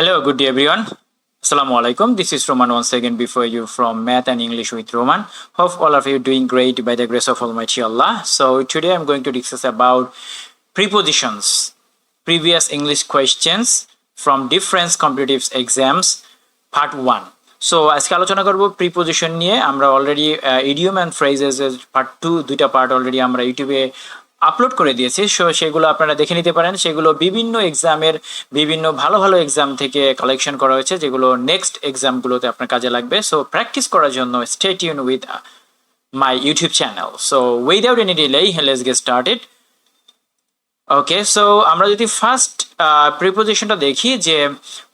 Hello, good day everyone. Assalamu alaikum. This is Roman once again before you from Math and English with Roman. Hope all of you doing great by the grace of Almighty Allah. So today I'm going to discuss about prepositions, previous English questions from different competitive exams, part 1. So আজকে আলোচনা করব preposition নিয়ে আমরা already idiom and phrases part two দুইটা part already আমরা ইউটিউবে upload করে দিয়েছি, সো সেগুলো আপনারা দেখে নিতে পারেন। সেগুলো বিভিন্ন এক্সামের বিভিন্ন ভালো ভালো এক্সাম থেকে কালেকশন করা হয়েছে, যেগুলো নেক্সট এক্সামগুলোতে আপনার কাজে লাগবে। সো প্র্যাকটিস করার জন্য stay Yoon with my YouTube channel so without any delay let's get started okay so আমরা যদি ফার্স্ট প্রিপোজিশনটা দেখি যে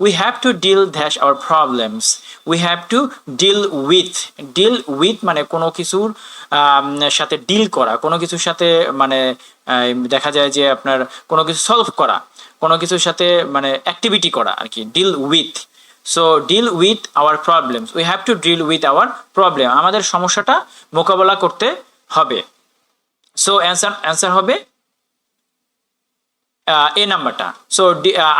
we have to deal dash our problems we have to deal with deal with মানে কোনো কিছুর আম, সাথে ডিল করা কোনো কিছুর সাথে মানে আহ, দেখা যায় যে আপনার কোনো কিছু সলভ করা কোনো কিছুর সাথে মানে অ্যাক্টিভিটি করা আর কি deal with so deal with our problems we have to deal with our problem আমাদের সমস্যাটা মোকাবেলা করতে হবে। সো অ্যান্সার অ্যান্সার হবে এ নাম্বারটা। সো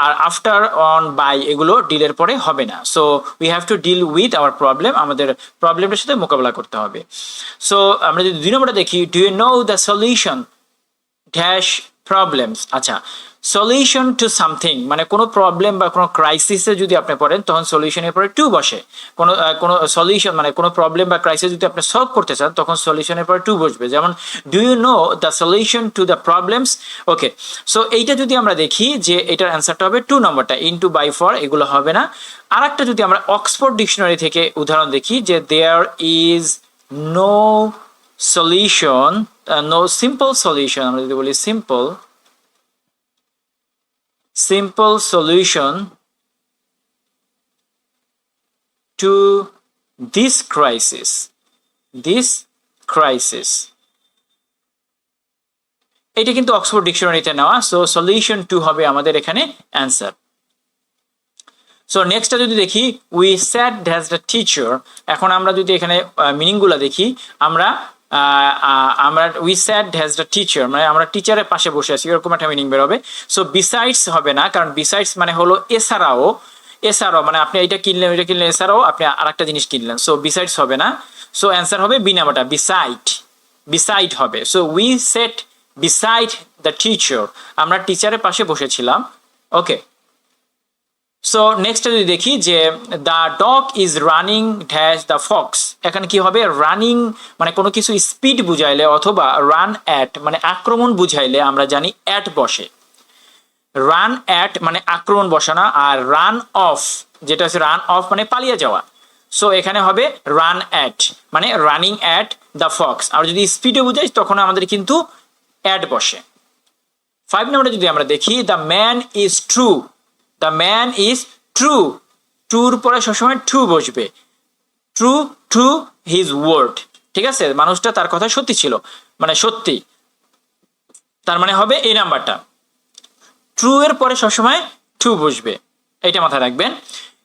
আর আফটার অন বাই এগুলো ডিলের পরে হবে না। So we have to deal with our problem আমাদের প্রবলেমটার সাথে মোকাবেলা করতে হবে। সো আমরা যদি দুই নম্বরটা দেখি do you know the solution dash problems আচ্ছা সলিউশন টু সামথিং মানে কোনো প্রবলেম বা কোনো ক্রাইসিসে যদি আপনি পড়েন, তখন সলিউশনের পরে টু বসে। কোনো কোনো সলিউশন মানে কোনো প্রবলেম বা ক্রাইসিস যদি আপনি সলভ করতে চান, তখন সলিউশনের পরে টু বসবে। যেমন do you know the solution to the problems okay so এইটা যদি আমরা দেখি যে এটার অ্যান্সারটা হবে টু নম্বরটা ইন টু বাই ফর এগুলো হবে না। আর একটা যদি আমরা অক্সফোর্ড ডিকশনারি থেকে উদাহরণ দেখি যে there is no solution no simple solution আমরা যদি বলি simple simple solution to this crisis. This crisis. এটা কিন্তু অক্সফোর্ড ডিকশনারিতে নেওয়া সো সলিউশন টু হবে আমাদের এখানে অ্যান্সার সো নেক্সটটা যদি দেখি we sat has the teacher এখন আমরা যদি এখানে মিনিংগুলো দেখি, আমরা আমরা we sat has the teacher মানে আমরা টিচারের পাশে বসে আছি, এরকম একটা মিনিং বেরোবে। সো বিসাইডস হবে না, কারণ বিসাইডস মানে হলো এছাড়াও এছাড়াও মানে আপনি এটা কিনলেন এটা কিনলেন, এছাড়াও আপনি আর একটা জিনিস কিনলেন। সো বিসাইডস হবে না সো অ্যান্সার হবে বিনামাটা বিসাইড বিসাইড হবে। So we set beside the teacher আমরা টিচারের পাশে বসেছিলাম ওকে সো নেক্সট যদি দেখি যে the dog is running dash the fox এখানে কি হবে? রানিং মানে কোনো কিছু স্পিড বুঝাইলে অথবা রান অ্যাট মানে আক্রমণ বুঝাইলে আমরা জানি অ্যাট বসে। রান অ্যাট মানে আক্রমণ বসানো আর রান অফ যেটা হচ্ছে রান অফ মানে পালিয়ে যাওয়া। সো এখানে হবে রান অ্যাট মানে রানিং অ্যাট দ্য ফক্স আর যদি স্পিডে বুঝাই, তখন আমাদের কিন্তু অ্যাড বসে। ফাইভ নম্বরে যদি আমরা দেখি the man is true the man is true ট্রুর পরে সবসময় ট্রু বসবে। ট্রু ট্রু হিজ ওয়ার্ড ঠিক আছে? মানুষটা তার কথা সত্যি ছিল। মানে সত্যি। তার মানে হবে এই নাম্বারটা। ট্রু এর পরে সবসময় ট্রু বসবে। এইটা মাথায় রাখবেন।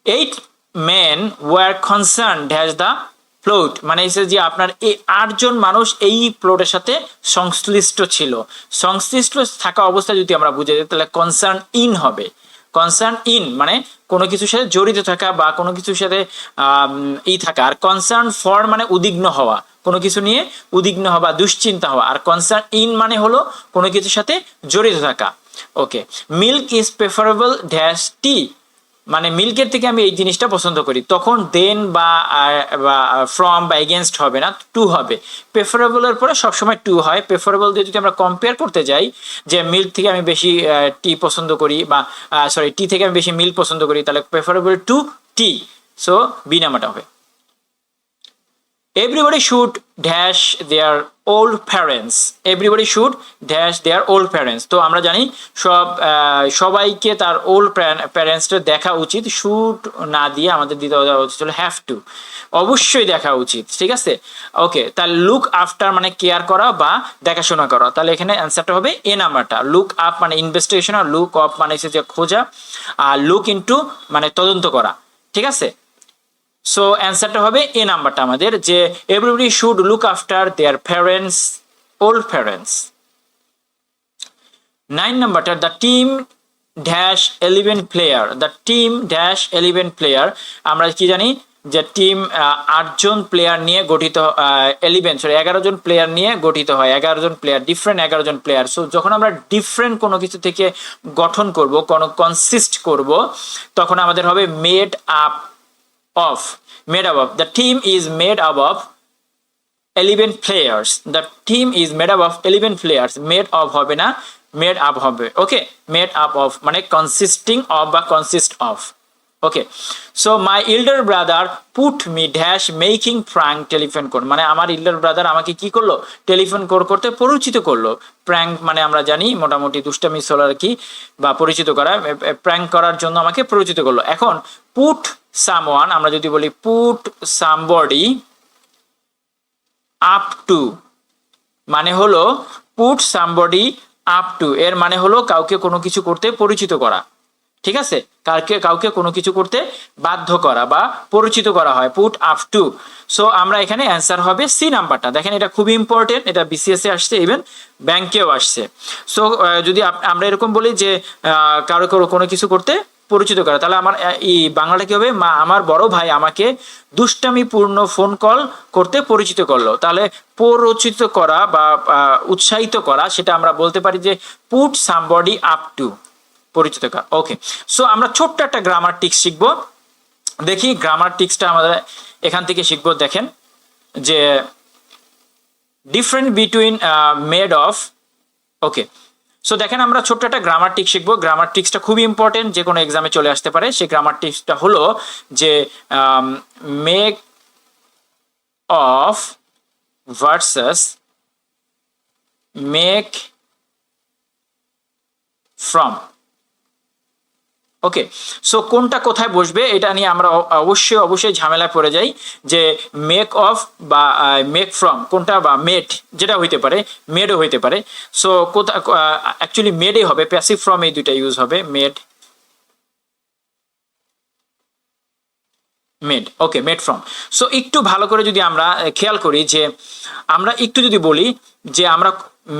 Eight men were concern has the plot মানে হচ্ছে যে আপনার এই আটজন মানুষ এই প্লটের সাথে সংশ্লিষ্ট ছিল। সংশ্লিষ্ট থাকা অবস্থায় যদি আমরা বুঝে যাই, তাহলে কনসার্ন ইন হবে। কনসার্ন ইন মানে কোনো কিছুর সাথে জড়িত থাকা বা কোনো কিছুর সাথে ই থাকা। আর কনসার্ন ফর মানে উদ্বিগ্ন হওয়া। কোনো কিছু নিয়ে উদ্বিগ্ন হওয়া দুশ্চিন্তা হওয়া। আর কনসার্ন ইন মানে হলো কোনো কিছুর সাথে জড়িত থাকা। Okay milk is preferable dash tea মানে মিল্কের থেকে আমি এই জিনিসটা পছন্দ করি। তখন দেন বা ফ্রম বা এগেনস্ট হবে না টু হবে। প্রেফারেবলের পরে সবসময় টু হয়। প্রেফারেবল দিয়ে যদি আমরা কম্পেয়ার করতে যাই, যে মিল্ক থেকে আমি বেশি টি পছন্দ করি বা সরি টি থেকে আমি বেশি মিল্ক পছন্দ করি, তাহলে preferable to tea so B নাম্বারটা হবে। Everybody should dash their old parents. Everybody should dash their old parents. তো আমরা জানি সব সবাইকে তার ওল্ড প্যারেন্টসটা দেখা উচিত। শুড না দিয়ে আমাদের দিতে দেওয়া উচিত হলো হ্যাভ টু অবশ্যই দেখা উচিত, ঠিক আছে? ওকে তাহলে লুক আফটার মানে কেয়ার করা বা দেখাশোনা করা। তাহলে এখানে অ্যান্সারটা হবে এ নাম্বারটা। লুক আপ মানে ইনভেস্টিগেশন আর লুক অফ মানে হচ্ছে যে খোঁজা। আর লুক ইনটু মানে তদন্ত করা, ঠিক আছে? সো অ্যান্সারটা হবে এ নাম্বারটা আমাদের, যে everybody should look after their parents old parents nine নাম্বারটা the team dash eleven player the team dash eleven player আমরা কি জানি যে টিম আটজন প্লেয়ার নিয়ে গঠিত এলিভেন সরি এগারো জন প্লেয়ার নিয়ে গঠিত হয় এগারো জন প্লেয়ার ডিফারেন্ট এগারো জন প্লেয়ার সো যখন আমরা ডিফারেন্ট কোনো কিছু থেকে গঠন করব, কোনো কনসিস্ট করব, তখন আমাদের হবে made up of made up of the team is made up of 11 players the team is made up of 11 players made of হবে না মেড আপ হবে ওকে মেড আপ অফ মানে কনসিস্টিং অফ বা consist of okay so my elder brother put me dash making prank telephone code মানে আমার elder brother আমাকে কি করল? টেলিফোন কোড করতে পরিচিত করল। প্র্যাঙ্ক মানে আমরা জানি মোটামুটি দুষ্টামি সোলার কি বা পরিচিত করা প্র্যাঙ্ক করার জন্য আমাকে পরিচিত করল। এখন পুট সামওয়ান আমরা যদি বলি পুট সামবডি আপ টু মানে হলো পুট সামবডি আপ টু এর মানে হলো কাউকে কোনো কিছু করতে পরিচিত করা। ঠিক আছে? কাউকে কাউকে কোনো কিছু করতে বাধ্য করা বা পরিচিত করা হয়। পুট আপ টু সো আমরা এখানে অ্যান্সার হবে সি নাম্বারটা দেখেন, এটা খুবই ইম্পর্টেন্ট এটা বিসিএস আসছে ইভেন ব্যাংকেও আসছে। সো যদি আমরা এরকম বলি যে কারও কারও কোনো কিছু করতে পরিচিত করা, তাহলে আমার এই বাংলাটা কি হবে? মা, আমার বড় ভাই আমাকে দুষ্টামিপূর্ণ ফোন কল করতে পরিচিত করল। তাহলে পরিচিত করা বা উৎসাহিত করা, সেটা আমরা বলতে পারি যে পুট সামবডি আপ টু পরিচিত ওকে সো আমরা ছোট্ট একটা গ্রামার টিক্স শিখব। দেখি গ্রামার টিক্সটা আমাদের এখান থেকে শিখব, দেখেন। যে different between made of okay so দেখেন আমরা ছোট্ট একটা গ্রামার টিক্স শিখব। গ্রামার টিক্সটা খুবই ইম্পর্টেন্ট যে কোনো এক্সামে চলে আসতে পারে। সেই গ্রামার টিক্সটা হলো যে make of versus make from okay so কোনটা কোথায় বসবে এটা নিয়ে আমরা অবশ্যই অবশ্যই ঝামেলায় পড়ে যাই যে মেক অফ বা মেক ফ্রম কোনটা বা মেড যেটা হইতে পারে মেডও হইতে পারে। সো কোথা অ্যাকচুয়ালি মেডই হবে প্যাসিভ ফ্রম এই দুইটা ইউজ হবে made made okay made from so একটু ভালো করে যদি আমরা খেয়াল করি যে আমরা একটু যদি বলি যে আমরা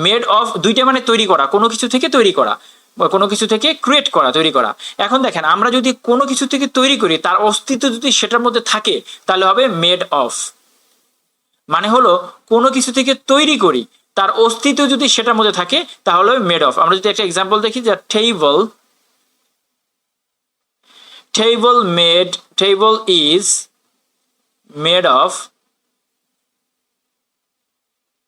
মেড অফ দুইটা মানে তৈরি করা, কোনো কিছু থেকে তৈরি করা। কোনো কিছু থেকে ক্রিয়েট করা, তৈরি করা। এখন দেখেন, আমরা যদি কোনো কিছু থেকে তৈরি করি, তার অস্তিত্ব যদি সেটার মধ্যে থাকে, তাহলে হবে মেড অফ মানে হলো, কোনো কিছু থেকে তৈরি করি, তার অস্তিত্ব যদি সেটার মধ্যে থাকে, তাহলে মেড অফ আমরা যদি একটা এক্সাম্পল দেখি, যে table table made table is made of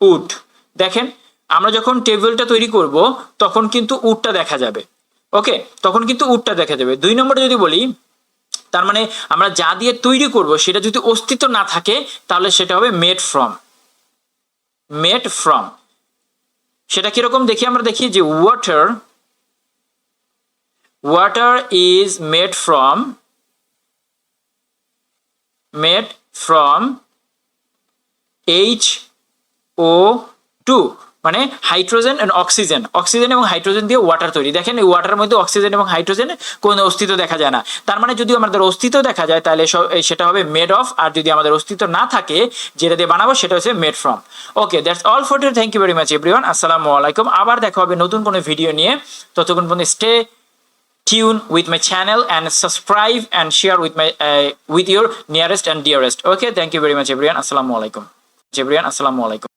wood দেখেন আমরা যখন টেবিলটা তৈরি করব, তখন কিন্তু উডটা দেখা যাবে। ওকে? তখন কিন্তু উডটা দেখা যাবে। দুই নম্বরে যদি বলি, তার মানে আমরা যা দিয়ে তৈরি করব, সেটা যদি অস্তিত্ব না থাকে, তাহলে সেটা হবে মেড ফ্রম মেড ফ্রম সেটা কীরকম দেখি? আমরা দেখি যে water water is made from made from H O H2 মানে হাইড্রোজেন এন্ড অক্সিজেন অক্সিজেন এবং হাইড্রোজেন দিয়ে ওয়াটার তৈরি। দেখেন এই ওয়াটারের মধ্যে অক্সিজেন এবং হাইড্রোজেন কোনো অস্তিত্ব দেখা যায় না। তার মানে যদি আমাদের অস্তিত্ব দেখা যায় তাহলে সেটা হবে মেড অফ আর যদি আমাদের অস্তিত্ব না থাকে যেটা দিয়ে বানাবো সেটা হচ্ছে made from okay that's all for to thank you very much everyone আসসালামু আলাইকুম। আবার দেখা হবে নতুন কোনো ভিডিও নিয়ে। ততক্ষণ পর্যন্ত stay tune with my channel and subscribe and share with my uh, with your nearest and dearest okay thank you very much everyone assalamu alaikum assalamu alaikum